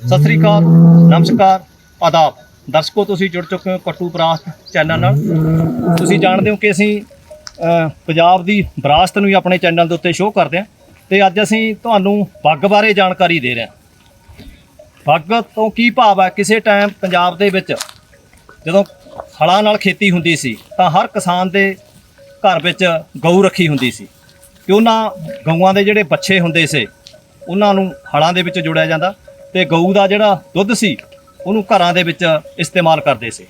ਸਤਿ ਸ੍ਰੀ ਅਕਾਲ, ਨਮਸਕਾਰ, ਆਦਾਬ। ਦਰਸ਼ਕੋ, ਤੁਸੀਂ ਜੁੜ ਚੁੱਕੇ ਹੋ ਕਟੂ ਬਰਾਸਤ ਚੈਨਲ ਨਾਲ। ਤੁਸੀਂ ਜਾਣਦੇ ਹੋ ਕਿ ਅਸੀਂ ਪੰਜਾਬ ਦੀ ਵਿਰਾਸਤ ਨੂੰ ਹੀ ਆਪਣੇ ਚੈਨਲ ਦੇ ਉੱਤੇ ਸ਼ੋਅ ਕਰਦੇ ਹਾਂ। ਤੇ ਅੱਜ ਅਸੀਂ ਤੁਹਾਨੂੰ ਬੱਗ ਬਾਰੇ ਜਾਣਕਾਰੀ ਦੇ ਰਹੇ ਹਾਂ। ਬੱਗ ਤੋਂ ਕੀ ਭਾਵ ਹੈ? ਕਿਸੇ ਟਾਈਮ ਪੰਜਾਬ ਦੇ ਵਿੱਚ ਜਦੋਂ ਹਲਾਂ ਨਾਲ ਖੇਤੀ ਹੁੰਦੀ ਸੀ, ਤਾਂ ਹਰ ਕਿਸਾਨ ਦੇ ਘਰ ਵਿੱਚ ਗਊ ਰੱਖੀ ਹੁੰਦੀ ਸੀ। ਕਿ ਉਹਨਾਂ ਗਊਆਂ ਦੇ ਜਿਹੜੇ ਬੱਚੇ ਹੁੰਦੇ ਸੀ, ਉਹਨਾਂ ਨੂੰ ਹਲਾਂ ਦੇ ਵਿੱਚ ਜੋੜਿਆ ਜਾਂਦਾ। ਤੇ ਗਊ ਦਾ ਜਿਹੜਾ ਦੁੱਧ ਸੀ, ਉਹਨੂੰ ਘਰਾਂ ਦੇ ਵਿੱਚ ਇਸਤੇਮਾਲ ਕਰਦੇ ਸੀ।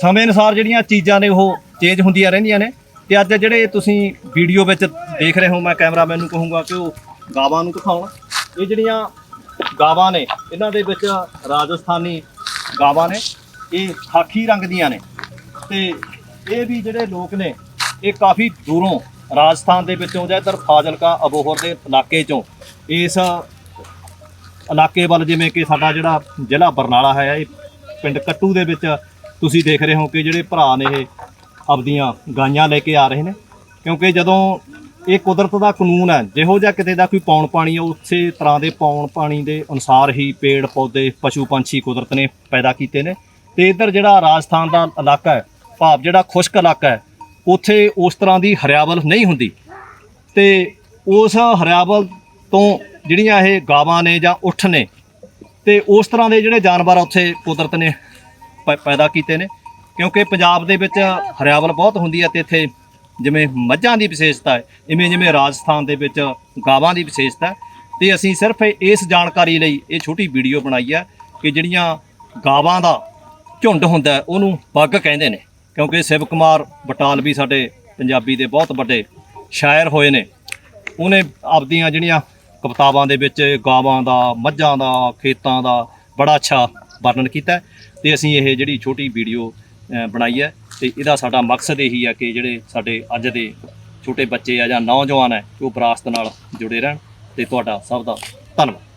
ਸਮੇਂ ਅਨੁਸਾਰ ਜਿਹੜੀਆਂ ਚੀਜ਼ਾਂ ਨੇ ਉਹ ਚੇਂਜ ਹੁੰਦੀਆਂ ਰਹਿੰਦੀਆਂ ਨੇ। ਤੇ ਅੱਜ ਜਿਹੜੇ ਤੁਸੀਂ ਵੀਡੀਓ ਵਿੱਚ ਦੇਖ ਰਹੇ ਹੋ, ਮੈਂ ਕੈਮਰਾਮੈਨ ਨੂੰ ਕਹੂੰਗਾ ਕਿ ਉਹ ਗਾਵਾਂ ਨੂੰ ਦਿਖਾਉਣ। ਇਹ ਜਿਹੜੀਆਂ ਗਾਵਾਂ ਨੇ, ਇਹਨਾਂ ਦੇ ਵਿੱਚ ਰਾਜਸਥਾਨੀ ਗਾਵਾਂ ਨੇ, ਇਹ ਖਾਕੀ ਰੰਗ ਦੀਆਂ ਨੇ। ਤੇ ਇਹ ਵੀ ਜਿਹੜੇ ਲੋਕ ਨੇ, ਇਹ ਕਾਫੀ ਦੂਰੋਂ ਰਾਜਸਥਾਨ ਦੇ ਵਿੱਚੋਂ ਜਾਂ ਇੱਧਰ ਫਾਜ਼ਿਲਕਾ, ਅਬੋਹਰ ਦੇ ਇਲਾਕੇ ਚੋਂ ਇਸ ਇਲਾਕੇ ਵੱਲ ਜਿਵੇਂ ਕਿ ਸਾਡਾ ਜਿਹੜਾ ਜ਼ਿਲ੍ਹਾ ਬਰਨਾਲਾ ਹੈ, ਇਹ ਪਿੰਡ ਕੱਟੂ ਦੇ ਵਿੱਚ ਤੁਸੀਂ ਦੇਖ ਰਹੇ ਹੋ ਕਿ ਜਿਹੜੇ ਭਰਾ ਨੇ ਇਹ ਆਪਦੀਆਂ ਗਾਈਆਂ ਲੈ ਕੇ ਆ ਰਹੇ ਨੇ। ਕਿਉਂਕਿ ਜਦੋਂ ਇਹ ਕੁਦਰਤ ਦਾ ਕਾਨੂੰਨ ਹੈ, ਜਿਹੋ ਜਿਹਾ ਕਿਤੇ ਦਾ ਕੋਈ ਪੌਣ ਪਾਣੀ ਹੈ ਉਸੇ ਤਰ੍ਹਾਂ ਦੇ ਪੌਣ ਪਾਣੀ ਦੇ ਅਨੁਸਾਰ ਹੀ ਪੇੜ, ਪੌਦੇ, ਪਸ਼ੂ, ਪੰਛੀ ਕੁਦਰਤ ਨੇ ਪੈਦਾ ਕੀਤੇ ਨੇ। ਤੇ ਇੱਧਰ ਜਿਹੜਾ ਰਾਜਸਥਾਨ ਦਾ ਇਲਾਕਾ ਹੈ, ਭਾਵ ਜਿਹੜਾ ਖੁਸ਼ਕ ਇਲਾਕਾ ਹੈ, ਉੱਥੇ ਉਸ ਤਰ੍ਹਾਂ ਦੀ ਹਰਿਆਵਲ ਨਹੀਂ ਹੁੰਦੀ। ਤੇ ਉਸ ਹਰਿਆਵਲ ਤੋਂ ਜਿਹੜੀਆਂ ਇਹ ਗਾਵਾਂ ਨੇ ਜਾਂ ਉੱਠ ਨੇ, ਤੇ ਉਸ ਤਰ੍ਹਾਂ ਦੇ ਜਿਹੜੇ ਜਾਨਵਰ ਉੱਥੇ ਕੁਦਰਤ ਨੇ ਪੈਦਾ ਕੀਤੇ ਨੇ। ਕਿਉਂਕਿ ਪੰਜਾਬ ਦੇ ਵਿੱਚ ਹਰਿਆਵਲ ਬਹੁਤ ਹੁੰਦੀ ਹੈ ਤੇ ਇੱਥੇ ਜਿਵੇਂ ਮੱਝਾਂ ਦੀ ਵਿਸ਼ੇਸ਼ਤਾ ਹੈ, ਇਵੇਂ ਜਿਵੇਂ ਰਾਜਸਥਾਨ ਦੇ ਵਿੱਚ ਗਾਵਾਂ ਦੀ ਵਿਸ਼ੇਸ਼ਤਾ ਹੈ। ਤੇ ਅਸੀਂ ਸਿਰਫ ਇਸ ਜਾਣਕਾਰੀ ਲਈ ਇਹ ਛੋਟੀ ਵੀਡੀਓ ਬਣਾਈ ਹੈ ਕਿ ਜਿਹੜੀਆਂ ਗਾਵਾਂ ਦਾ ਝੁੰਡ ਹੁੰਦਾ ਉਹਨੂੰ ਪੱਗ ਕਹਿੰਦੇ ਨੇ। ਕਿਉਂਕਿ ਸ਼ਿਵ ਕੁਮਾਰ ਬਟਾਲਵੀ ਸਾਡੇ ਪੰਜਾਬੀ ਦੇ ਬਹੁਤ ਵੱਡੇ ਸ਼ਾਇਰ ਹੋਏ ਨੇ। ਉਹਨੇ ਆਪਦੀਆਂ ਜਿਹੜੀਆਂ ਕਵਿਤਾਵਾਂ ਦੇ ਵਿੱਚ, ਗਾਵਾਂ ਦਾ, ਮੱਝਾਂ ਦਾ, ਖੇਤਾਂ ਦਾ ਬੜਾ ਅੱਛਾ ਵਰਣਨ ਕੀਤਾ ਹੈ ਤੇ ਅਸੀਂ ਇਹ ਜਿਹੜੀ ਛੋਟੀ ਵੀਡੀਓ ਬਣਾਈ ਹੈ ਤੇ ਇਹਦਾ ਸਾਡਾ ਮਕਸਦ ਇਹੀ ਹੈ ਕਿ ਜਿਹੜੇ ਸਾਡੇ ਅੱਜ ਦੇ ਛੋਟੇ ਬੱਚੇ ਆ ਜਾਂ ਨੌਜਵਾਨ ਹੈ, ਉਹ ਵਿਰਾਸਤ ਨਾਲ ਜੁੜੇ ਰਹਿਣ ਤੇ ਤੁਹਾਡਾ ਸਭ ਦਾ ਧੰਨਵਾਦ।